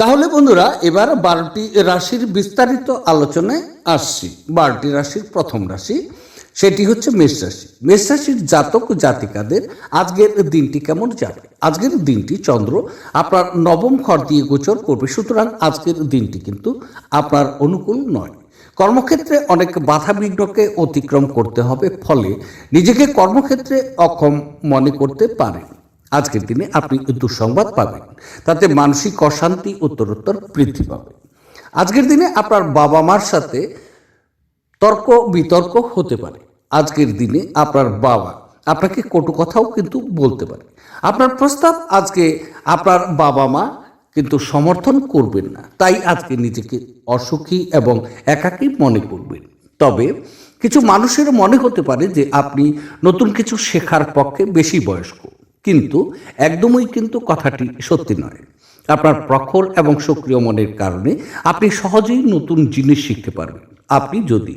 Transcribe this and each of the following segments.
তাহলে বন্ধুরা, এবার বারোটি রাশির বিস্তারিত আলোচনায় আসছি। বারোটি রাশির প্রথম রাশি, সেটি হচ্ছে মেষ রাশি। মেষ রাশির জাতক জাতিকাদের আজকের দিনটি কেমন যাবে? আজকের দিনটি চন্দ্র আপনার নবম ঘর দিয়ে গোচর করবে, সুতরাং আজকের দিনটি কিন্তু আপনার অনুকূল নয়। কর্মক্ষেত্রে অনেক বাধা বিঘ্নকে অতিক্রম করতে হবে, ফলে নিজেকে কর্মক্ষেত্রে অক্ষম মনে করতে পারেন। আজকের দিনে আপনি দুঃসংবাদ পাবেন। তাতে মানসিক অশান্তি উত্তরোত্তর বৃদ্ধি পাবে। আজকের দিনে আপনার বাবা মার সাথে তর্ক বিতর্ক হতে পারে। আজকের দিনে আপনার বাবা আপনাকে কটু কথাও কিন্তু বলতে পারে। আপনার প্রস্তাব আজকে আপনার বাবা মা কিন্তু সমর্থন করবেন না। তাই আজকে নিজেকে অসুখী এবং একাকী মনে করবেন। তবে কিছু মানুষের মনে হতে পারে যে আপনি নতুন কিছু শেখার পক্ষে বেশি বয়স্ক। কিন্তু একদমই কিন্তু কথাটি সত্যি নয়। আপনার প্রখর এবং সক্রিয় মনের কারণে আপনি সহজেই নতুন জিনিস শিখতে পারবেন। আপনি যদি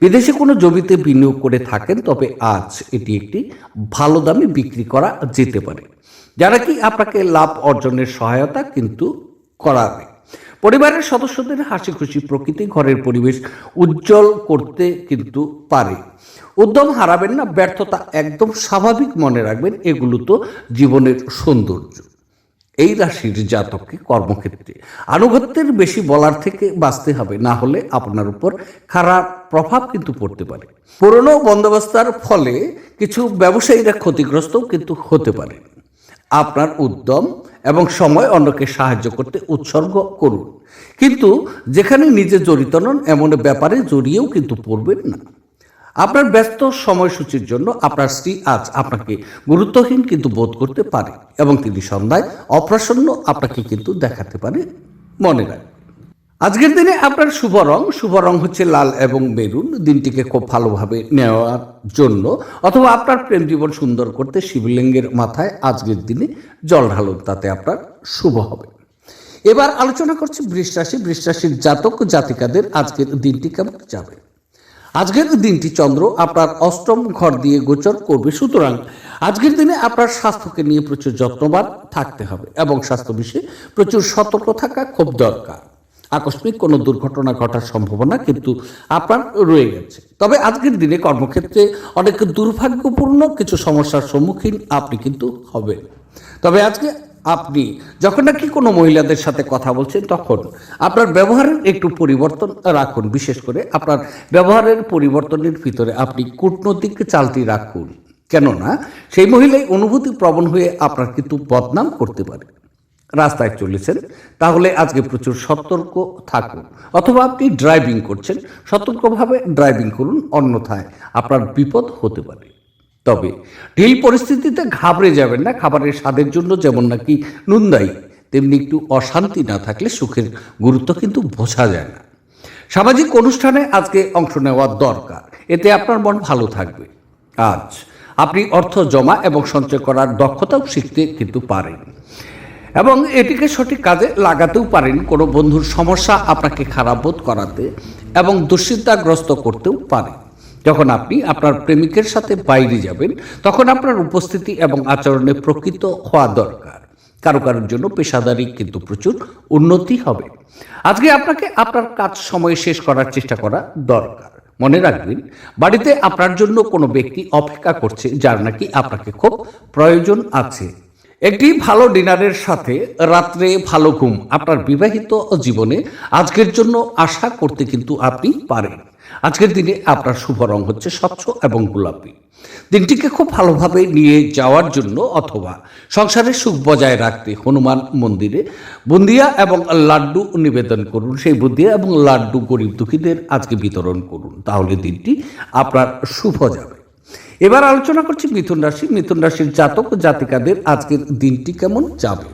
বিদেশে কোনো জমিতে বিনিয়োগ করে থাকেন, তবে আজ এটি একটি ভালো দামে বিক্রি করা যেতে পারে। যারা কি আপনাকে লাভ অর্জনের সহায়তা কিন্তু করাবে। পরিবারের সদস্যদের হাসি খুশি প্রকৃতি ঘরের পরিবেশ উজ্জ্বল করতে কিন্তু পারে। উদ্যম হারাবেন না, ব্যর্থতা একদম স্বাভাবিক মনে রাখবেন, এগুলো তো জীবনের সৌন্দর্য। এই রাশির জাতককে কর্মক্ষেত্রে? আনুগত্যের বেশি বলার থেকে বাঁচতে হবে, না হলে আপনার উপর খারাপ প্রভাব কিন্তু পড়তে পারে। পুরনো বন্দোবস্তার ফলে কিছু ব্যবসায়ীরা ক্ষতিগ্রস্ত কিন্তু হতে পারে। আপনার উদ্যম এবং সময় অন্যকে সাহায্য করতে উৎসর্গ করুন। কিন্তু যেখানে নিজে জড়িত নন, এমন ব্যাপারে জড়িয়েও কিন্তু পড়বেন না। আপনার ব্যস্ত সময়সূচির জন্য আপনার স্ত্রী আজ আপনাকে গুরুত্বহীন কিন্তু বোধ করতে পারে এবং তিনি সন্ধ্যায় অপ্রাসন্ন আপনাকে কিন্তু দেখাতে পারে মনে রাখবেন আজকের দিনে আপনার শুভ রং শুভ রং হচ্ছে লাল এবং মেরুন। দিনটিকে খুব ভালোভাবে নেওয়ার জন্য অথবা আপনার প্রেম জীবন সুন্দর করতে শিবলিঙ্গের মাথায় আজকের দিনে জল ঢালুন, তাতে আপনার শুভ হবে। এবার আলোচনা করছি বৃষ রাশি বৃষ রাশির জাতক, জাতিকাদের আজকের দিনটি কেমন যাবে? আজকের দিনটি চন্দ্র আপনার অষ্টম ঘর দিয়ে গোচর করবে, সুতরাং আজকের দিনে আপনার স্বাস্থ্যকে নিয়ে প্রচুর যত্নবান থাকতে হবে এবং স্বাস্থ্য বিষয়ে প্রচুর সতর্ক থাকা খুব দরকার। আকস্মিক কোনো দুর্ঘটনা ঘটার সম্ভাবনা কিন্তু আপনার রয়ে গেছে। তবে আজকের দিনে কর্মক্ষেত্রে অনেক দুর্ভাগ্যপূর্ণ কিছু সমস্যার সম্মুখীন আপনি কিন্তু হবেন। তবে আজকে আপনি যখন নাকি কোনো মহিলাদের সাথে কথা বলছেন, তখন আপনার ব্যবহারের একটু পরিবর্তন রাখুন। বিশেষ করে আপনার ব্যবহারের পরিবর্তনের ভিতরে আপনি কূটনৈতিক চালটি রাখুন। কেননা সেই মহিলাই অনুভূতি প্রবণ হয়ে আপনার কিন্তু বদনাম করতে পারে। রাস্তায় চলেছেন, তাহলে আজকে প্রচুর সতর্ক থাকুন। অথবা আপনি ড্রাইভিং করছেন, সতর্কভাবে ড্রাইভিং করুন অন্যথায় আপনার বিপদ হতে পারে। তবে ঢিল পরিস্থিতিতে ঘাবড়ে যাবেন না, খাবারের স্বাদের জন্য যেমন নাকি নুনদায়ী তেমনি একটু অশান্তি না থাকলে সুখের গুরুত্ব কিন্তু বোঝা যায় না। সামাজিক অনুষ্ঠানে আজকে অংশ নেওয়ার দরকার, এতে আপনার মন ভালো থাকবে। আজ আপনি অর্থ জমা এবং সঞ্চয় করার দক্ষতাও শিখতে কিন্তু পারেন। এবং এটিকে সঠিক কাজে লাগাতেও পারেন। কোনো বন্ধুর সমস্যা আপনাকে খারাপ বোধ করাতে এবং দুশ্চিন্তাগ্রস্ত করতেও পারে। যখন আপনি আপনার প্রেমিকের সাথে বাইরে যাবেন, তখন আপনার উপস্থিতি এবং আচরণে প্রকৃত হওয়া দরকার। কারও কারোর জন্য পেশাদারি কিন্তু প্রচুর উন্নতি হবে। আজকে আপনাকে আপনার কাজ সময়ে শেষ করার চেষ্টা করা দরকার। মনে রাখবেন, বাড়িতে আপনার জন্য কোনো ব্যক্তি অপেক্ষা করছে, যার নাকি আপনাকে খুব প্রয়োজন আছে। একটি ভালো ডিনারের সাথে রাত্রে ভালো ঘুম, আপনার বিবাহিত জীবনে আজকের জন্য আশা করতে কিন্তু আপনি পারেন। আজকের দিনে আপনার শুভ রং হচ্ছে স্বচ্ছ এবং গোলাপি। দিনটিকে খুব ভালোভাবে নিয়ে যাওয়ার জন্য অথবা সংসারের সুখ বজায় রাখতে হনুমান মন্দিরে বুন্দিয়া এবং লাড্ডু নিবেদন করুন। সেই বুন্দিয়া এবং লাড্ডু গরিব দুঃখীদের আজকে বিতরণ করুন। তাহলে দিনটি আপনার শুভ যাবে। এবার আলোচনা করছি মিথুন রাশি, মিথুন রাশির জাতক জাতিকাদের আজকের দিনটি কেমন যাবে?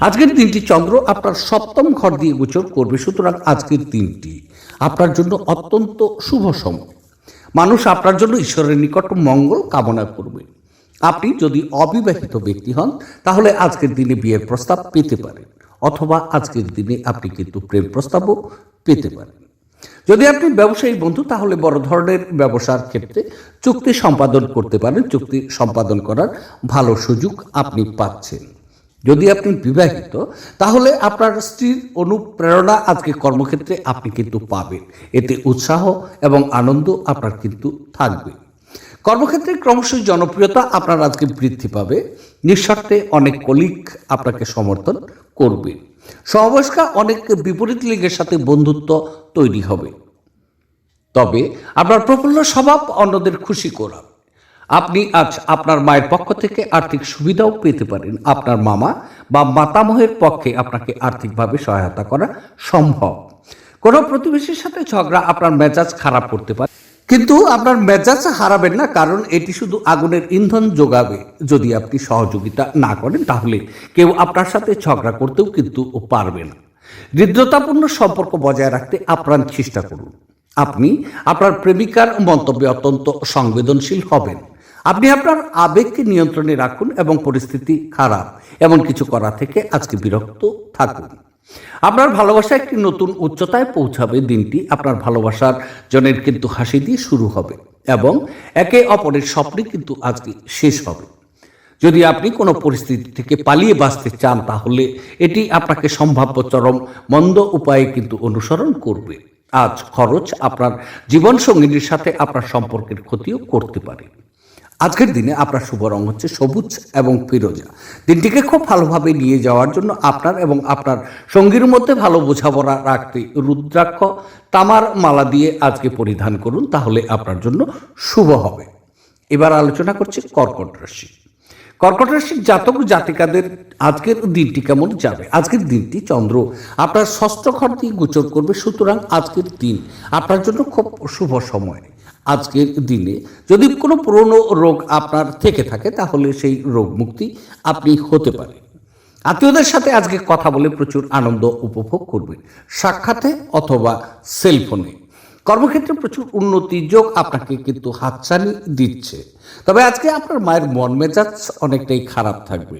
আজকের দিনটি চন্দ্র আপনার সপ্তম ঘর দিয়ে গোচর করবে, সুতরাং আজকের দিনটি আপনার জন্য অত্যন্ত শুভ সময়। মানুষ আপনার জন্য ঈশ্বরের নিকট মঙ্গল কামনা করবে। আপনি যদি অবিবাহিত ব্যক্তি হন, তাহলে আজকের দিনে বিয়ের প্রস্তাব পেতে পারেন, অথবা আজকের দিনে আপনি কিন্তু প্রেম প্রস্তাবও পেতে পারেন। যদি আপনি ব্যবসায়ী বন্ধু, তাহলে বড় ধরনের ব্যবসার ক্ষেত্রে চুক্তি সম্পাদন করতে পারেন। চুক্তি সম্পাদন করার ভালো সুযোগ আপনি পাচ্ছেন। যদি আপনি বিবাহিত, তাহলে আপনার স্ত্রীর অনুপ্রেরণা আজকে কর্মক্ষেত্রে আপনি কিন্তু পাবেন। এতে উৎসাহ এবং আনন্দ আপনার কিন্তু থাকবে। কর্মক্ষেত্রে ক্রমশ জনপ্রিয়তা আপনার আজকে বৃদ্ধি পাবে। নিঃস্বার্থে অনেক কলিগ আপনাকে সমর্থন করবে। সহবয়স্কা অনেক বিপরীত লিগের সাথে বন্ধুত্ব তৈরি হবে। তবে আপনার প্রফুল্ল স্বভাব অন্যদের খুশি করা। আপনি আজ আপনার মায়ের পক্ষ থেকে আর্থিক সুবিধাও পেতে পারেন। আপনার মামা বা মাতামহের পক্ষে আপনাকে আর্থিকভাবে সহায়তা করা সম্ভব। কোনো প্রতিবেশীর সাথে ঝগড়া আপনার মেজাজ খারাপ করতে পারে। কিন্তু আপনার মেজাজ হারাবেন না, কারণ এটি শুধু আগুনের ইন্ধন যোগাবে। যদি আপনি সহযোগিতা না করেন, তাহলে কেউ আপনার সাথে ঝগড়া করতেও কিন্তু পারবে না। হৃদ্রতাপূর্ণ সম্পর্ক বজায় রাখতে আপ্রাণ চেষ্টা করুন। আপনি আপনার প্রেমিকার মন্তব্যে অত্যন্ত সংবেদনশীল হবেন। আপনি আপনার আবেগকে নিয়ন্ত্রণে রাখুন এবং পরিস্থিতি খারাপ। এমন কিছু করা থেকে আজকে বিরক্ত থাকুন। আপনার ভালোবাসা একটি নতুন উচ্চতায় পৌঁছাবে। দিনটি আপনার ভালোবাসার জনের কিন্তু হাসি দিয়ে শুরু হবে এবং একে অপরের স্বপ্নে কিন্তু আজকে শেষ হবে। যদি আপনি কোনো পরিস্থিতি থেকে পালিয়ে বাঁচতে চান, তাহলে এটি আপনাকে সম্ভাব্য চরম মন্দ উপায়ে কিন্তু অনুসরণ করবে। আজ খরচ আপনার জীবনসঙ্গিনীর সাথে আপনার সম্পর্কের ক্ষতিও করতে পারে। আজকের দিনে আপনার শুভ রং হচ্ছে সবুজ এবং ফিরোজা। দিনটিকে খুব ভালোভাবে নিয়ে যাওয়ার জন্য আপনার এবং আপনার সঙ্গীর মধ্যে ভালো বোঝাপড়া রাখতে রুদ্রাক্ষ, তামার মালা দিয়ে আজকে পরিধান করুন, তাহলে আপনার জন্য শুভ হবে। এবার আলোচনা করছি কর্কট রাশি। কর্কট রাশির জাতক জাতিকাদের আজকের দিনটি কেমন যাবে? আজকের দিনটি চন্দ্র আপনার ষষ্ঠ ঘর দিয়ে গোচর করবে, সুতরাং আজকের দিন আপনার জন্য খুব শুভ সময়। আজকের দিনে। যদি কোনো পুরনো রোগ আপনার থেকে থাকে, তাহলে সেই রোগ মুক্তি আপনি হতে পারেন। আত্মীয়দের সাথে আজকে কথা বলে প্রচুর আনন্দ উপভোগ করবেন। সাক্ষাতে অথবা সেলফোনে। কর্মক্ষেত্রে প্রচুর উন্নতি যোগ আপনাকে কিন্তু হাতছানি দিচ্ছে। তবে আজকে আপনার মায়ের মন মেজাজ অনেকটাই খারাপ থাকবে।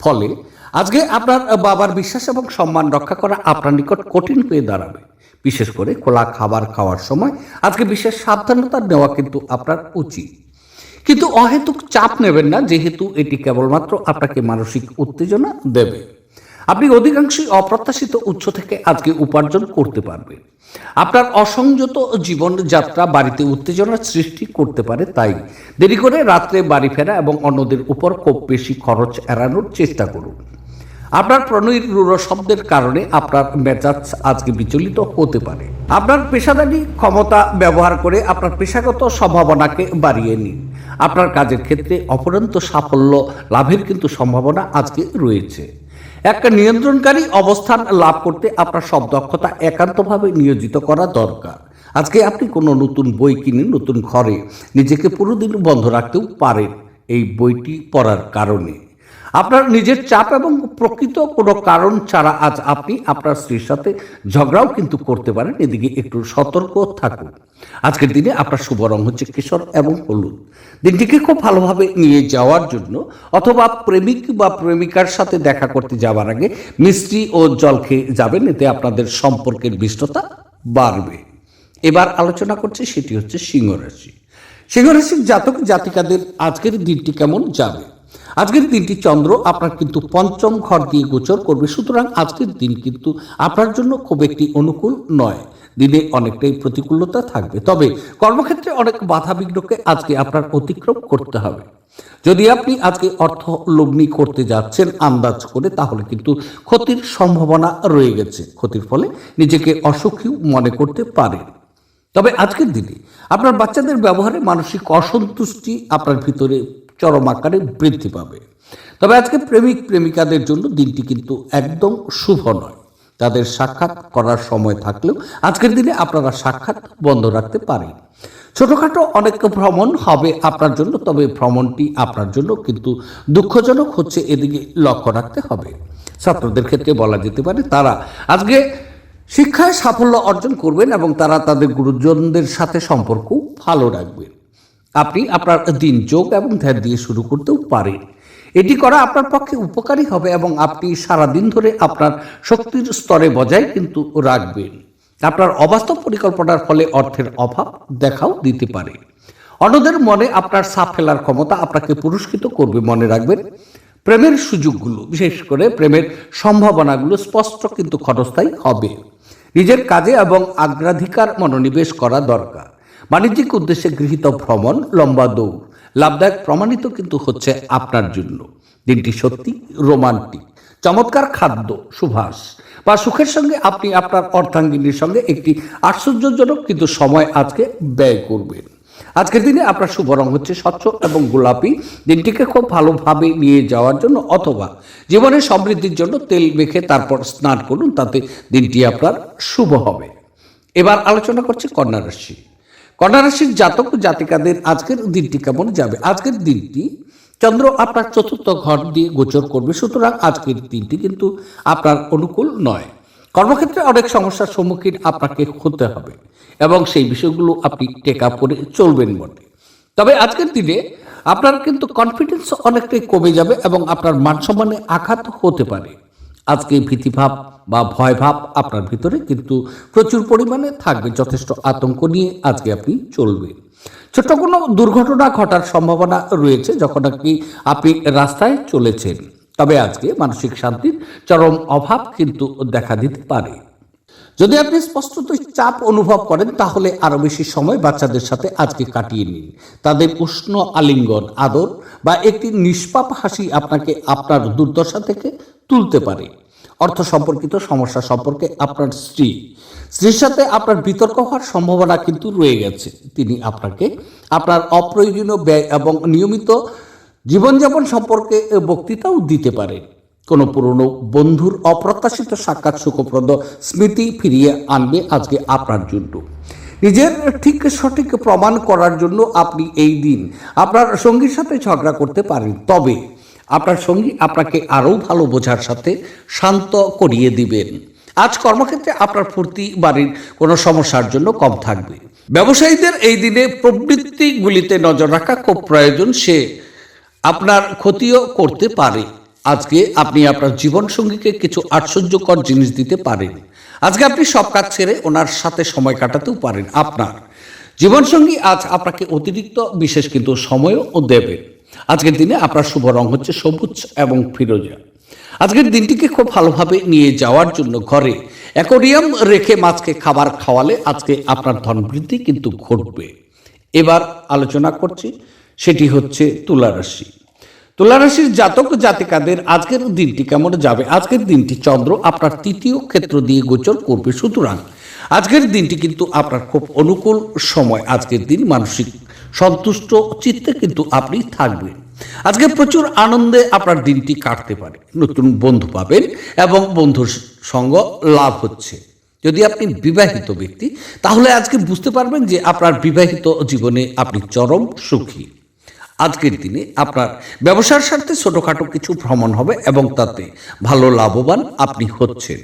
ফলে আজকে আপনার বাবার বিশ্বাস এবং সম্মান রক্ষা করা আপনার নিকট কঠিন হয়ে দাঁড়াবে। বিশেষ করে খোলা খাবার খাওয়ার সময়। আজকে বিশেষ সাবধানতা নেওয়া কিন্তু আপনার উচিত। কিন্তু অহেতুক চাপ নেবেন না, যেহেতু এটি কেবলমাত্র আপনাকে মানসিক উত্তেজনা দেবে। আপনি অধিকাংশই অপ্রত্যাশিত উৎস থেকে আজকে উপার্জন করতে পারবেন। আপনার অসংযত জীবনযাত্রা বাড়িতে উত্তেজনার সৃষ্টি করতে পারে, তাই দেরি করে রাত্রে বাড়ি ফেরা এবং অন্যদের উপর খুব বেশি খরচ এড়ানোর চেষ্টা করুন। আপনার প্রণয়ীর রূঢ় শব্দের কারণে আপনার মেজাজ আজকে বিচলিত হতে পারে। আপনার পেশাদারি ক্ষমতা ব্যবহার করে আপনার পেশাগত সম্ভাবনাকে বাড়িয়ে নিন। আপনার কাজের ক্ষেত্রে অপরন্ত সাফল্য লাভের কিন্তু সম্ভাবনা আজকে রয়েছে। একটা নিয়ন্ত্রণকারী অবস্থান লাভ করতে আপনার সব দক্ষতা একান্তভাবে নিয়োজিত করা দরকার। আজকে আপনি কোনো নতুন বই কিনে নতুন ঘরে নিজেকে পুরোদিন বন্ধ রাখতেও পারেন এই বইটি পড়ার কারণে। আপনার নিজের চাপ এবং প্রকৃত কোনো কারণ ছাড়া আজ আপনি আপনার স্ত্রীর সাথে ঝগড়াও কিন্তু করতে পারেন। এদিকে একটু সতর্ক থাকুন। আজকের দিনে আপনার শুভ রং হচ্ছে কেশর এবং হলুদ। দিনটিকে খুব ভালোভাবে নিয়ে যাওয়ার জন্য অথবা প্রেমিক বা প্রেমিকার সাথে দেখা করতে যাওয়ার আগে মিষ্টি ও জল খেয়ে যাবেন, এতে আপনাদের সম্পর্কের বিষ্টতা বাড়বে। এবার আলোচনা করছে, সেটি হচ্ছে সিংহ রাশি সিংহ রাশির জাতক জাতিকাদের আজকের দিনটি কেমন যাবে? আজকের দিনটি চন্দ্র আপনার কিন্তু পঞ্চম ঘর দিয়ে গোচর করবে। সুতরাং আজকের দিন কিন্তু আপনার জন্য খুব একটি অনুকূল নয়। দিনে অনেকটাই প্রতিকূলতা থাকবে। তবে কর্মক্ষেত্রে অনেক বাধা বিঘ্নকে আজকে আপনার অতিক্রম করতে হবে। যদি আপনি আজকে অর্থ লগ্নি করতে যাচ্ছেন আন্দাজ করে, তাহলে কিন্তু ক্ষতির সম্ভাবনা রয়ে গেছে। ক্ষতির ফলে নিজেকে অসুখী মনে করতে পারেন তবে আজকের দিনে আপনার বাচ্চাদের ব্যবহারে মানসিক অসন্তুষ্টি আপনার ভিতরে চরম আকারে বৃদ্ধি পাবে। তবে আজকে প্রেমিক প্রেমিকাদের জন্য দিনটি কিন্তু একদম শুভ নয়। তাদের সাক্ষাৎ করার সময় থাকলেও আজকের দিনে আপনারা সাক্ষাৎ বন্ধ রাখতে পারেন। ছোটখাটো অনেক ভ্রমণ হবে আপনার জন্য, তবে ভ্রমণটি আপনার জন্য কিন্তু দুঃখজনক হচ্ছে, এদিকে লক্ষ্য রাখতে হবে। ছাত্রদের ক্ষেত্রে বলা যেতে পারে, তারা আজকে শিক্ষায় সাফল্য অর্জন করবেন এবং তারা তাদের গুরুজনদের সাথে সম্পর্ক ভালো রাখবেন। আপনি আপনার দিন যোগ এবং ধ্যান দিয়ে শুরু করতেও পারেন। এটি করা আপনার পক্ষে উপকারী হবে এবং আপনি সারা দিন ধরে আপনার শক্তির স্তরে বজায় কিন্তু রাখবেন। আপনার অবাস্তব পরিকল্পনার ফলে অর্থের অভাব দেখাও দিতে পারে। অন্যদের মনে আপনার সাপ ফেলার ক্ষমতা আপনাকে পুরস্কৃত করবে, মনে রাখবেন। প্রেমের সুযোগগুলো, বিশেষ করে প্রেমের সম্ভাবনাগুলো স্পষ্ট কিন্তু ক্ষণস্থায়ী হবে। নিজের কাজে এবং অগ্রাধিকার মনোনিবেশ করা দরকার। বাণিজ্যিক উদ্দেশ্যে গৃহীত ভ্রমণ লম্বা দৌড়। লাভদায়ক প্রমাণিত কিন্তু হচ্ছে আপনার জন্য। দিনটি সত্যি রোমান্টিক। চমৎকার খাদ্য, সুভাষ। বা সুখের সঙ্গে আপনি আপনার অর্থাঙ্গিনীর সঙ্গে একটি আশ্চর্যজনক কিন্তু সময় আজকে ব্যয় করবেন। আজকের দিনে আপনার শুভ রং হচ্ছে স্বচ্ছ এবং গোলাপি। দিনটিকে খুব ভালোভাবে নিয়ে যাওয়ার জন্য অথবা জীবনের সমৃদ্ধির জন্য তেল মেখে তারপর স্নান করুন, তাতে দিনটি আপনার শুভ হবে। এবার আলোচনা করছে কন্যা রাশি। কন্যা রাশির জাতক জাতিকাদের আজকের দিনটি কেমন যাবে? আজকের দিনটি চন্দ্র আপনার চতুর্থ ঘর দিয়ে গোচর করবে, সুতরাং আজকের দিনটি কিন্তু আপনার অনুকূল নয়। কর্মক্ষেত্রে অনেক সমস্যার সম্মুখীন আপনাকে হতে হবে এবং সেই বিষয়গুলো আপনি টেক আপ করে চলবেন বটে। তবে আজকের দিনে আপনার কিন্তু কনফিডেন্স অনেকটাই কমে যাবে এবং আপনার মান সম্মানে আঘাত হতে পারে। আজকে ভীতিভাব বা ভয় ভাব আপনার ভিতরে কিন্তু প্রচুর পরিমাণে থাকবে, যথেষ্ট আতঙ্ক নিয়ে আজকে আপনি চলবেন ছোট্ট কোনো দুর্ঘটনা ঘটার সম্ভাবনা রয়েছে যখন আপনি আপনি রাস্তায় চলেছেন। তবে আজকে মানসিক শান্তির চরম অভাব কিন্তু দেখা দিতে পারে। যদি আপনি স্পষ্টতই চাপ অনুভব করেন, তাহলে আরও বেশি সময় বাচ্চাদের সাথে আজকে কাটিয়ে নিন। তাদের উষ্ণ আলিঙ্গন, আদর বা একটি নিষ্পাপ হাসি আপনাকে আপনার দুর্দশা থেকে তুলতে পারে। অর্থ সম্পর্কিত সমস্যা সম্পর্কে আপনার স্ত্রী। স্ত্রীর সাথে আপনার বিতর্ক হওয়ার সম্ভাবনা কিন্তু রয়ে গেছে। তিনি আপনাকে আপনার অপ্রয়োজনীয় ব্যয় এবং নিয়মিত জীবনযাপন সম্পর্কে বক্তৃতাও দিতে পারেন। কোনো পুরনো বন্ধুর অপ্রত্যাশিত সাক্ষাৎ সুখপ্রদ স্মৃতি ফিরিয়ে আনবে আজকে আপনার জন্য। নিজের ঠিক সঠিক প্রমাণ করার জন্য আপনি এই দিন আপনার সঙ্গীর সাথে ঝগড়া করতে পারেন। তবে আপনার সঙ্গী আপনাকে আরও ভালো বোঝার সাথে শান্ত করিয়ে দিবেন। আজ কর্মক্ষেত্রে আপনার ফুর্তি বাড়ির কোনো সমস্যার জন্য কম থাকবে। ব্যবসায়ীদের এই দিনে প্রবৃত্তিগুলিতে নজর রাখা খুব প্রয়োজন, সে আপনার ক্ষতিও করতে পারে। আজকে আপনি আপনার জীবন সঙ্গীকে কিছু আশ্চর্যকর জিনিস দিতে পারেন। আজকে আপনি সব কাজ ছেড়ে ওনার সাথে সময় কাটাতেও পারেন আপনার। জীবনসঙ্গী আজ আপনাকে অতিরিক্ত, বিশেষ কিন্তু সময়ও দেবে। আজকের দিনে আপনার শুভ রং হচ্ছে সবুজ এবং ফিরোজা। আজকের দিনটিকে খুব ভালোভাবে নিয়ে যাওয়ার জন্য ঘরে অ্যাকোরিয়াম রেখে মাছকে খাবার খাওয়ালে আজকে আপনার ধন বৃদ্ধি কিন্তু ঘটবে। এবার আলোচনা করছি, সেটি হচ্ছে তুলা রাশি তুলা রাশির জাতক জাতিকাদের আজকের দিনটি কেমন যাবে? আজকের দিনটি চন্দ্র আপনার তৃতীয় ক্ষেত্র দিয়ে গোচর করবে সুতরাং আজকের দিনটি কিন্তু আপনার খুব অনুকূল সময়। আজকের দিন মানসিক সন্তুষ্ট চিত্তে কিন্তু আপনি থাকবেন। আজকে প্রচুর আনন্দে আপনার দিনটি কাটতে পারে। নতুন বন্ধু পাবেন এবং বন্ধুর সঙ্গ লাভ হচ্ছে। যদি আপনি বিবাহিত ব্যক্তি, তাহলে আজকে বুঝতে পারবেন যে আপনার বিবাহিত জীবনে আপনি চরম সুখী। আজকের দিনে আপনার ব্যবসার স্বার্থে ছোটোখাটো কিছু ভ্রমণ হবে এবং তাতে ভালো লাভবান আপনি হচ্ছেন।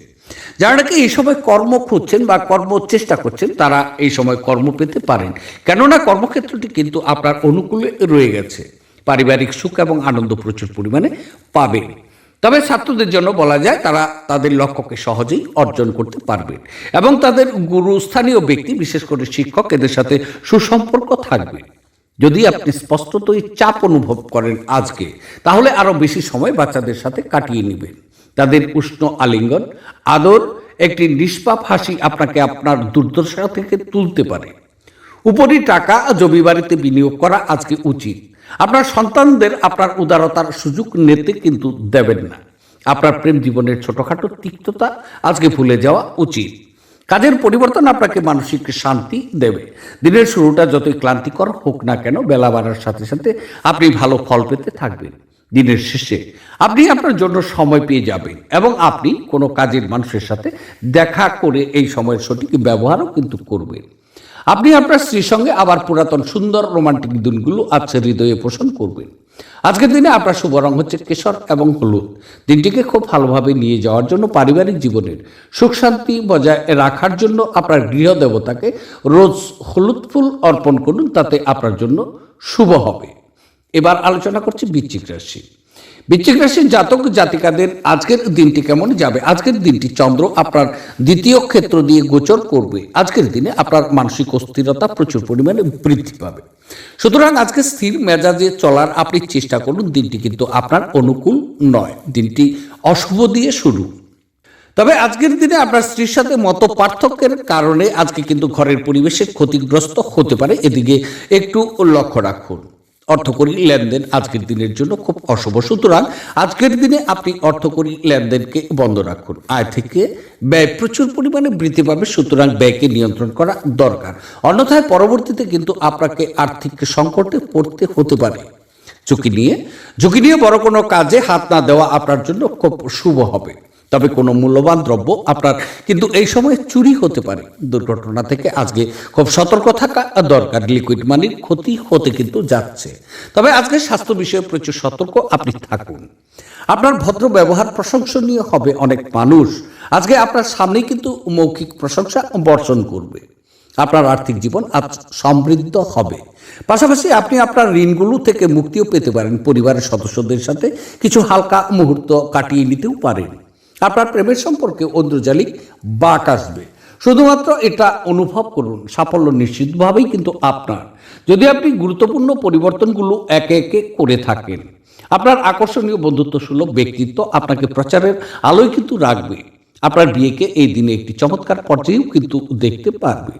যারা নাকি এই সময় কর্ম খুঁজছেন বা কর্ম চেষ্টা করছেন, তারা এই সময় কর্ম পেতে পারেন। কেননা কর্মক্ষেত্রটি কিন্তু আপনার অনুকূলে রয়ে গেছে। পারিবারিক সুখ এবং আনন্দ প্রচুর পরিমাণে পাবেন তবে ছাত্রদের জন্য বলা যায়, তারা তাদের লক্ষ্যকে সহজেই অর্জন করতে পারবেন এবং তাদের গুরুস্থানীয় ব্যক্তি, বিশেষ করে শিক্ষক, এদের সাথে সুসম্পর্ক থাকবে। যদি আপনি স্পষ্টতই চাপ অনুভব করেন আজকে, তাহলে আরও বেশি সময় বাচ্চাদের সাথে কাটিয়ে নেবেন। তাদের উষ্ণ আলিঙ্গন, আদর, একটি নিষ্পাপ হাসি আপনাকে আপনার দুর্দশা থেকে তুলতে পারে। উপরি টাকা জমি বাড়িতে বিনিয়োগ করা আজকে উচিত। আপনার সন্তানদের আপনার উদারতার সুযোগ নিতে কিন্তু দেবেন না। আপনার প্রেম জীবনের ছোটখাটো তিক্ততা আজকে ভুলে যাওয়া উচিত। কাজের পরিবর্তন আপনাকে মানসিক শান্তি দেবে। দিনের শুরুটা যতই ক্লান্তিকর হোক না কেন, বেলা বাড়ার সাথে সাথে আপনি ভালো ফল পেতে থাকবেন। দিনের শেষে আপনি আপনার জন্য সময় পেয়ে যাবেন এবং আপনি কোনো কাজের মানুষের সাথে দেখা করে এই সময়ের সঠিক ব্যবহারও কিন্তু করবেন। আপনি আপনার স্ত্রীর সঙ্গে আবার পুরাতন সুন্দর রোমান্টিক দিনগুলো আজকে হৃদয়ে পোষণ করবেন। আজকের দিনে আপনার শুভ রং হচ্ছে কেশর এবং হলুদ। দিনটিকে খুব ভালোভাবে নিয়ে যাওয়ার জন্য পারিবারিক জীবনের সুখ শান্তি বজায় রাখার জন্য আপনার গৃহ দেবতাকে রোজ হলুদ ফুল অর্পণ করুন, তাতে আপনার জন্য শুভ হবে। এবার আলোচনা করছি বৃশ্চিক রাশি। বৃশ্চিক রাশির জাতক জাতিকাদের আজকের দিনটি কেমন যাবে? আজকের দিনটি চন্দ্র আপনার দ্বিতীয় ক্ষেত্র দিয়ে গোচর করবে। আজকের দিনে আপনার মানসিক অস্থিরতা প্রচুর পরিমাণে বৃদ্ধি পাবে। সুতরাং আজকে স্থির মেজাজে চলার আপনি চেষ্টা করুন, দিনটি কিন্তু আপনার অনুকূল নয়। দিনটি অশুভ দিয়ে শুরু। তবে আজকের দিনে আপনার স্ত্রীর সাথে মত পার্থক্যের কারণে আজকে কিন্তু ঘরের পরিবেশে ক্ষতিগ্রস্ত হতে পারে। এদিকে একটু লক্ষ্য রাখুন। অর্থকরী লেনদেন আজকের দিনের জন্য খুব অশুভ। সুতরাং আজকের দিনে আপনি অর্থকরী লেনদেনকে বন্ধ রাখুন। আয় থেকে ব্যয় প্রচুর পরিমাণে বৃদ্ধি পাবে, সুতরাং ব্যয়কে নিয়ন্ত্রণ করা দরকার। অন্যথায় পরবর্তীতে কিন্তু আপনাকে আর্থিক সংকটে পড়তে হতে পারে। ঝুঁকি নিয়ে ঝুঁকি নিয়ে বড় কোনো কাজে হাত না দেওয়া আপনার জন্য খুব শুভ হবে। তবে কোনো মূল্যবান দ্রব্য আপনার, কিন্তু এই সময় চুরি হতে পারে। দুর্ঘটনা থেকে আজকে খুব সতর্ক থাকা দরকার। লিকুইড মানির ক্ষতি হতে কিন্তু যাচ্ছে। তবে আজকে স্বাস্থ্য বিষয়ে প্রচুর সতর্ক আপনি থাকুন। আপনার ভদ্র ব্যবহার প্রশংসনীয় হবে অনেক মানুষ। আজকে আপনার সামনেই কিন্তু মৌখিক প্রশংসা বর্ষণ করবে। আপনার আর্থিক জীবন আজ সমৃদ্ধ হবে। পাশাপাশি আপনি আপনার ঋণগুলো থেকে মুক্তিও পেতে পারেন। পরিবারের সদস্যদের সাথে কিছু হালকা মুহূর্ত কাটিয়ে নিতেও পারেন। আপনার প্রেমের সম্পর্কে অন্তর্জালিক বাক আসবে। শুধুমাত্র এটা অনুভব করুন, সাফল্য নিশ্চিতভাবেই কিন্তু আপনার। যদি আপনি গুরুত্বপূর্ণ পরিবর্তনগুলো একে একে করে থাকেন, আপনার আকর্ষণীয় বন্ধুত্ব সুলভ ব্যক্তিত্ব আপনাকে প্রচারের আলোয় কিন্তু রাখবে। আপনার বিয়েকে এই দিনে একটি চমৎকার পর্যায়েও কিন্তু দেখতে পারবে।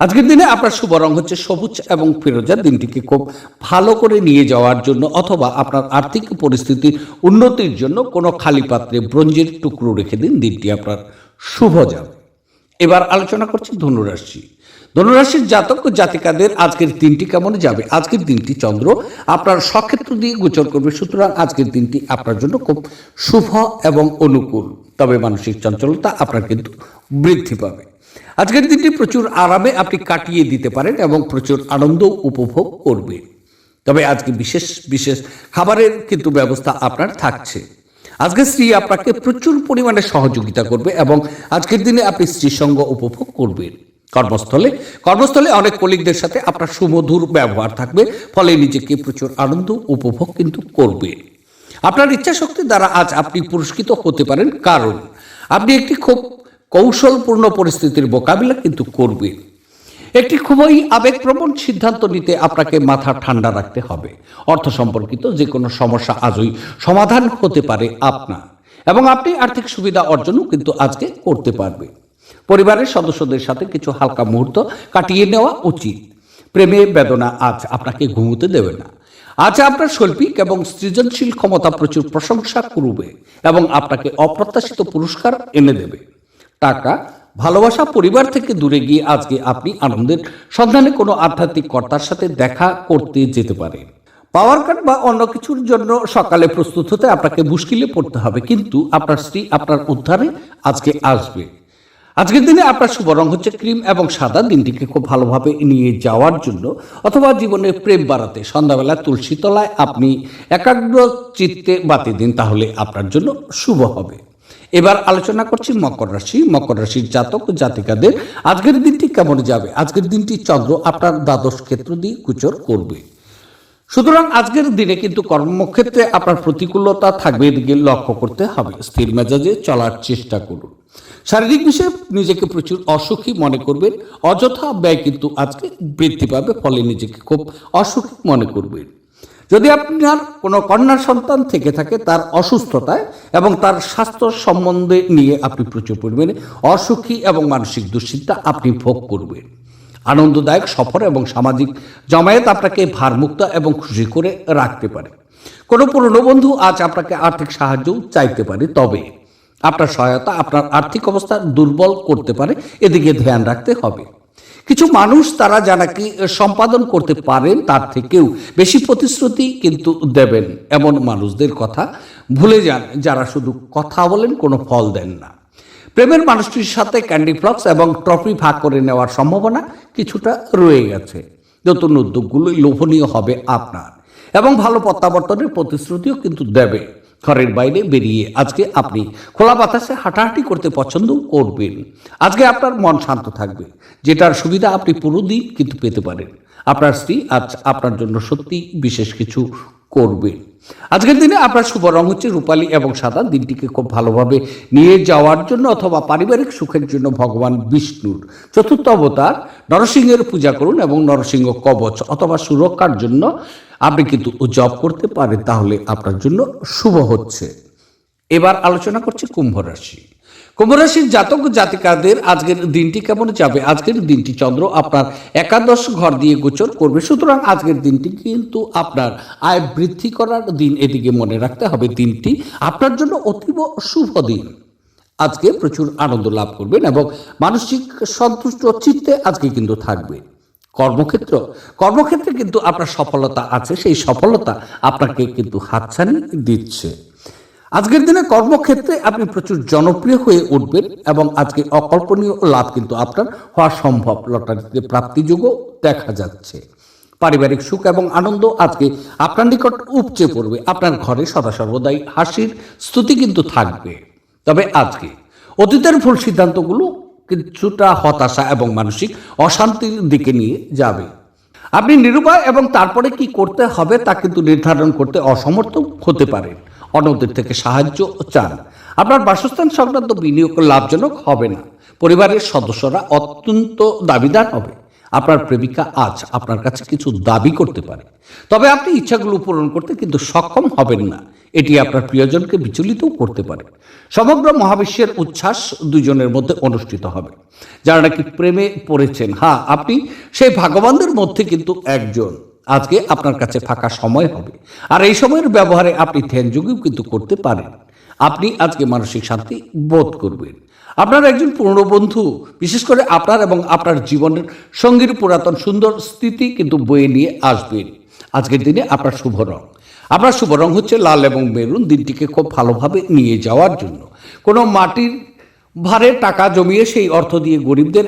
আজকের দিনে আপনার শুভ রং হচ্ছে সবুজ এবং ফিরোজা দিনটিকে খুব ভালো করে নিয়ে যাওয়ার জন্য অথবা আপনার আর্থিক পরিস্থিতির উন্নতির জন্য কোনো খালি পাত্রে ব্রঞ্জের টুকরো রেখে দিন দিনটি আপনার শুভ যাবে এবার আলোচনা করছি ধনুরাশি। ধনুরাশির জাতক ও জাতিকাদের আজকের দিনটি কেমন যাবে? আজকের দিনটি চন্দ্র আপনার সক্ষেত্র দিয়ে গোচর করবে, সুতরাং আজকের দিনটি আপনার জন্য খুব শুভ এবং অনুকূল। তবে মানসিক চঞ্চলতা আপনার কিন্তু বৃদ্ধি পাবে। আজকের দিনটি প্রচুর আরামে আপনি কাটিয়ে দিতে পারেন এবং প্রচুর আনন্দ উপভোগ করবে। তবে আজকে বিশেষ বিশেষ খাবারের কিন্তু ব্যবস্থা আপনার থাকছে। আজকে স্ত্রী আপনাকে প্রচুর পরিমাণে সহযোগিতা করবে এবং আজকের দিনে আপনি স্ত্রীর সঙ্গ উপভোগ করবেন। কর্মস্থলে কর্মস্থলে অনেক কলিগদের সাথে আপনার সুমধুর ব্যবহার থাকবে, ফলে নিজেকে প্রচুর আনন্দ উপভোগ কিন্তু করবে। আপনার ইচ্ছা শক্তি দ্বারা আজ আপনি পুরস্কৃত হতে পারেন, কারণ আপনি একটি খুব কৌশলপূর্ণ পরিস্থিতির মোকাবিলা কিন্তু করবে। একটি খুবই আবেগপ্রবণ সিদ্ধান্ত নিতে আপনাকে মাথা ঠান্ডা রাখতে হবে। অর্থ সম্পর্কিত যে কোনো সমস্যা আজই সমাধান হতে পারে আপনার। এবং আপনি আর্থিক সুবিধা অর্জনও কিন্তু আজকে করতে পারবে পরিবারের সদস্যদের সাথে কিছু হালকা মুহূর্ত কাটিয়ে নেওয়া উচিত। প্রেমে বেদনা আজ আপনাকে ঘুমোতে দেবে না। আজ আপনার শৈল্পিক এবং সৃজনশীল ক্ষমতা প্রচুর প্রশংসা করবে এবং আপনাকে অপ্রত্যাশিত পুরস্কার এনে দেবে। টাকা, ভালোবাসা পরিবার থেকে দূরে গিয়ে আজকে আপনি আনন্দের সন্ধানে কোনো আধ্যাত্মিক কর্তার সাথে দেখা করতে যেতে পারেন। পাওয়ার কাট বা অন্য কিছুর জন্য সকালে প্রস্তুত হতে আপনাকে মুশকিলে পড়তে হবে, কিন্তু আপনার স্ত্রী আপনার উদ্ধারে আজকে আসবে। আজকের দিনে আপনার শুভ রং হচ্ছে ক্রিম এবং সাদা, দিনটিকে খুব ভালোভাবে নিয়ে যাওয়ার জন্য অথবা জীবনে প্রেম বাড়াতে সন্ধ্যাবেলা তুলসী তলায় আপনি একাগ্র চিত্তে বাতি দিন, তাহলে আপনার জন্য শুভ হবে। এবার আলোচনা করছি মকর রাশি, মকর রাশির জাতক জাতিকাদের। আজকের দিনটি কেমন যাবে? আজকের দিনটি চন্দ্র আপনার দ্বাদশ ক্ষেত্র দিয়ে গোচর করবে। সুতরাং আজকের দিনে কিন্তু কর্মক্ষেত্রে আপনার প্রতিকূলতা থাকবে, এদিকে লক্ষ্য করতে হবে। স্থির মেজাজে চলার চেষ্টা করুন। শারীরিক বিষয়ে নিজেকে প্রচুর অসুখী মনে করবেন। অযথা ব্যয় কিন্তু আজকে বৃদ্ধি পাবে, ফলে নিজেকে খুব অসুখী মনে করবেন। যদি আপনার কোনো কন্যা সন্তান থেকে থাকে তার অসুস্থতায় এবং তার স্বাস্থ্য সম্বন্ধে নিয়ে আপনি প্রচুর পরিমাণে অসুখী এবং মানসিক দুশ্চিন্তা আপনি ভোগ করবেন। আনন্দদায়ক সফর এবং সামাজিক জমায়েত আপনাকে ভারমুক্ত এবং খুশি করে রাখতে পারে। কোনো পুরনো বন্ধু আজ আপনাকে আর্থিক সাহায্য চাইতে পারে, তবে আপনার সহায়তা, আপনার আর্থিক অবস্থা দুর্বল করতে পারে, এদিকে ধ্যান রাখতে হবে। কিছু মানুষ তারা যা নাকি সম্পাদন করতে পারেন, তার থেকেও বেশি প্রতিশ্রুতি কিন্তু দেবেন এমন মানুষদের কথা। ভুলে যান, যারা শুধু কথা বলেন, কোনো ফল দেন না। প্রেমের মানুষটির সাথে ক্যান্ডি ফ্লক্স এবং ট্রফি ভাগ করে নেওয়ার সম্ভাবনা কিছুটা রয়ে গেছে। নতুন উদ্যোগগুলোই লোভনীয় হবে আপনার। এবং ভালো প্রত্যাবর্তনের প্রতিশ্রুতিও কিন্তু দেবে। ঘরের বাইরে বেরিয়ে আজকে আপনি খোলা বাতাসে হাঁটাহাঁটি করতে পছন্দ করবেন। আজকে আপনার মন শান্ত থাকবে, যেটার সুবিধা আপনি পুরো দিন কিন্তু পেতে পারেন। আপনার স্ত্রী আজ আপনার জন্য সত্যি বিশেষ কিছু করবে আজকের দিনে আপনার শুভ রং হচ্ছে রূপালি এবং সাদা। দিনটিকে খুব ভালোভাবে নিয়ে যাওয়ার জন্য অথবা পারিবারিক সুখের জন্য ভগবান বিষ্ণুর চতুর্থ অবতার নরসিংহের পূজা করুন এবং নরসিংহ কবচ অথবা সুরক্ষার জন্য আপনি কিন্তু জব করতে পারেন, তাহলে আপনার জন্য শুভ হচ্ছে। এবার আলোচনা করছি কুম্ভ রাশি। কুম্ভ রাশির জাতক জাতিকাদের আজকের দিনটি কেমন যাবে? আজকের দিনটি চন্দ্র আপনার একাদশ ঘর দিয়ে গোচর করবে। সুতরাং আজকের দিনটি কিন্তু আপনার আয় বৃদ্ধি করার দিন। এদিকে মনে রাখতে হবে দিনটি আপনার জন্য অতীব শুভ দিন। আজকে প্রচুর আনন্দ লাভ করবেন এবং মানসিক সন্তুষ্ট চিত্তে আজকে কিন্তু থাকবে। কর্মক্ষেত্র, কর্মক্ষেত্রে কিন্তু আপনার সফলতা আছে। সেই সফলতা আপনাকে কিন্তু হাতছানি দিচ্ছে। আজকের দিনে কর্মক্ষেত্রে আপনি প্রচুর জনপ্রিয় হয়ে উঠবেন এবং আজকে অকল্পনীয় লাভ কিন্তু আপনার হওয়া সম্ভব। লটারিতে প্রাপ্তিযোগও দেখা যাচ্ছে। পারিবারিক সুখ এবং আনন্দ আজকে আপনার নিকট উপচে পড়বে। আপনার ঘরে সদা সর্বদাই হাসির স্তুতি কিন্তু থাকবে। তবে আজকে অতীতের ভুল সিদ্ধান্তগুলো কিছুটা হতাশা এবং মানসিক অশান্তির দিকে নিয়ে যাবে। আপনি নিরুপায় এবং তারপরে কি করতে হবে তা কিন্তু নির্ধারণ করতে অসমর্থ হতে পারেন। অন্যদের থেকে সাহায্য চান। আপনার বাসস্থান সংক্রান্ত বিনিয়োগ লাভজনক হবে না। পরিবারের সদস্যরা অত্যন্ত দাবিদার হবে। আপনার প্রেমিকা আজ আপনার কাছে কিছু দাবি করতে পারে। তবে আপনি ইচ্ছাগুলো পূরণ করতে কিন্তু সক্ষম হবেন না। এটি আপনার প্রিয়জনকে বিচলিতও করতে পারে। সমগ্র মহাবিশ্বের উচ্ছ্বাস দুজনের মধ্যে অনুষ্ঠিত হবে। যারা নাকি প্রেমে পড়েছেন হ্যাঁ আপনি সেই ভাগবানদের মধ্যে কিন্তু একজন। আজকে আপনার কাছে ফাঁকা সময় হবে। আর এই সময়ের ব্যবহারে আপনি ধ্যানযোগীও কিন্তু করতে পারেন। আপনি আজকে মানসিক শান্তি বোধ করবেন। আপনার একজন পুরনো বন্ধু, বিশেষ করে আপনার এবং আপনার জীবনের সঙ্গীর পুরাতন সুন্দর স্থিতি কিন্তু বয়ে নিয়ে আসবেন আজকের দিনে আপনার শুভ রং। আপনার শুভ রং হচ্ছে লাল এবং মেরুন, দিনটিকে খুব ভালোভাবে নিয়ে যাওয়ার জন্য। কোনো মাটির ভারে টাকা জমিয়ে সেই অর্থ দিয়ে গরিবদের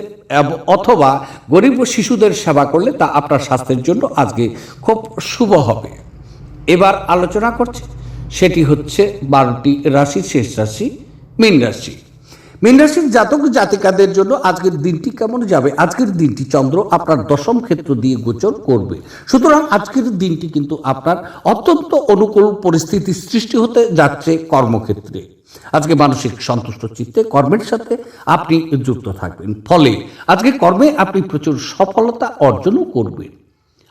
অথবা গরিব শিশুদের সেবা করলে তা আপনার স্বাস্থ্যের জন্য আজকে খুব শুভ হবে। এবার আলোচনা করছে, সেটি হচ্ছে বারোটি রাশি শেষ রাশি, মীন রাশি। মীন রাশির জাতক জাতিকাদের জন্য আজকের দিনটি কেমন যাবে? আজকের দিনটি চন্দ্র আপনার দশম ক্ষেত্র দিয়ে গোচর করবে। সুতরাং আজকের দিনটি কিন্তু আপনার অত্যন্ত অনুকূল পরিস্থিতি সৃষ্টি হতে যাচ্ছে কর্মক্ষেত্রে। আজকে মানসিক সন্তুষ্ট চিত্তে কর্মের সাথে আপনি যুক্ত থাকবেন। ফলে আজকে কর্মে আপনি প্রচুর সফলতা অর্জনও করবেন।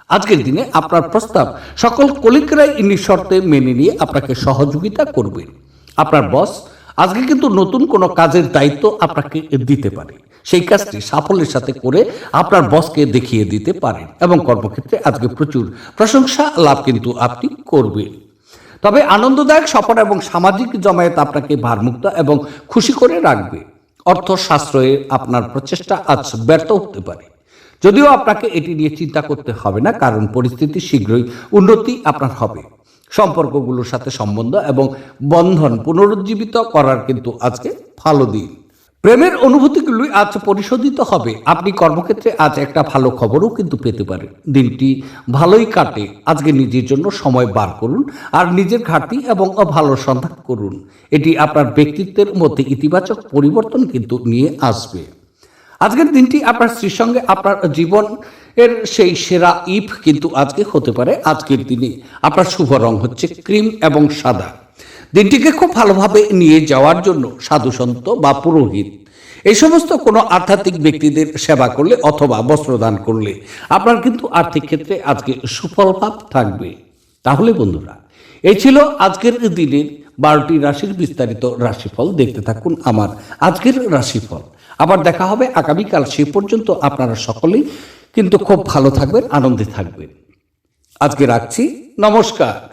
আজকের দিনে আপনার প্রস্তাব সকল কলিকরাই নিঃশর্তে মেনে নিয়ে আপনাকে সহযোগিতা করবে। আপনার বস আজকে কিন্তু নতুন কোনো কাজের দায়িত্ব আপনাকে দিতে পারে। সেই কাজটি সাফল্যের সাথে করে আপনার বসকে দেখিয়ে দিতে পারেন এবং কর্মক্ষেত্রে আজকে প্রচুর প্রশংসা লাভ কিন্তু আপনি করবেন। তবে আনন্দদায়ক সফর এবং সামাজিক জমায়েত আপনাকে ভারমুক্ত এবং খুশি করে রাখবে। অর্থ সাশ্রয়ে আপনার প্রচেষ্টা আজ ব্যর্থ হতে পারে। যদিও আপনাকে এটি নিয়ে চিন্তা করতে হবে না, কারণ পরিস্থিতি শীঘ্রই উন্নতি আপনার হবে। সম্পর্কগুলোর সাথে সম্বন্ধ এবং বন্ধন পুনরুজ্জীবিত করার কিন্তু আজকে ভালো দিন। প্রেমের অনুভূতিগুলি আজ পরিশোধিত হবে। আপনি কর্মক্ষেত্রে আজ একটা ভালো খবরও কিন্তু পেতে পারেন। দিনটি ভালোই কাটে। আজকে নিজের জন্য সময় বার করুন আর নিজের ঘাটতি এবং ভালো সন্ধান করুন। এটি আপনার ব্যক্তিত্বের মধ্যে ইতিবাচক পরিবর্তন কিন্তু নিয়ে আসবে। আজকের দিনটি আপনার স্ত্রীর সঙ্গে আপনার জীবন এর সেই সেরা ইফ কিন্তু আজকে হতে পারে। আজকের দিনে আপনার শুভ রং হচ্ছে ক্রিম এবং সাদা। দিনটিকে খুব ভালোভাবে নিয়ে যাওয়ার জন্য সাধুসন্ত বা পুরোহিত, এই সমস্ত কোনো আধ্যাত্মিক ব্যক্তিদের সেবা করলে অথবা বস্ত্রদান করলে আপনার কিন্তু আর্থিক ক্ষেত্রে আজকে সুফল ভাব থাকবে। তাহলে বন্ধুরা, এই ছিল আজকের দিনের বারোটি রাশির বিস্তারিত রাশিফল। দেখতে থাকুন আমার আজকের রাশিফল। আবার দেখা হবে আগামীকাল সে পর্যন্ত আপনারা সকলেই। কিন্তু খুব ভালো থাকবেন, আনন্দে থাকবেন। আজকে রাখছি। নমস্কার।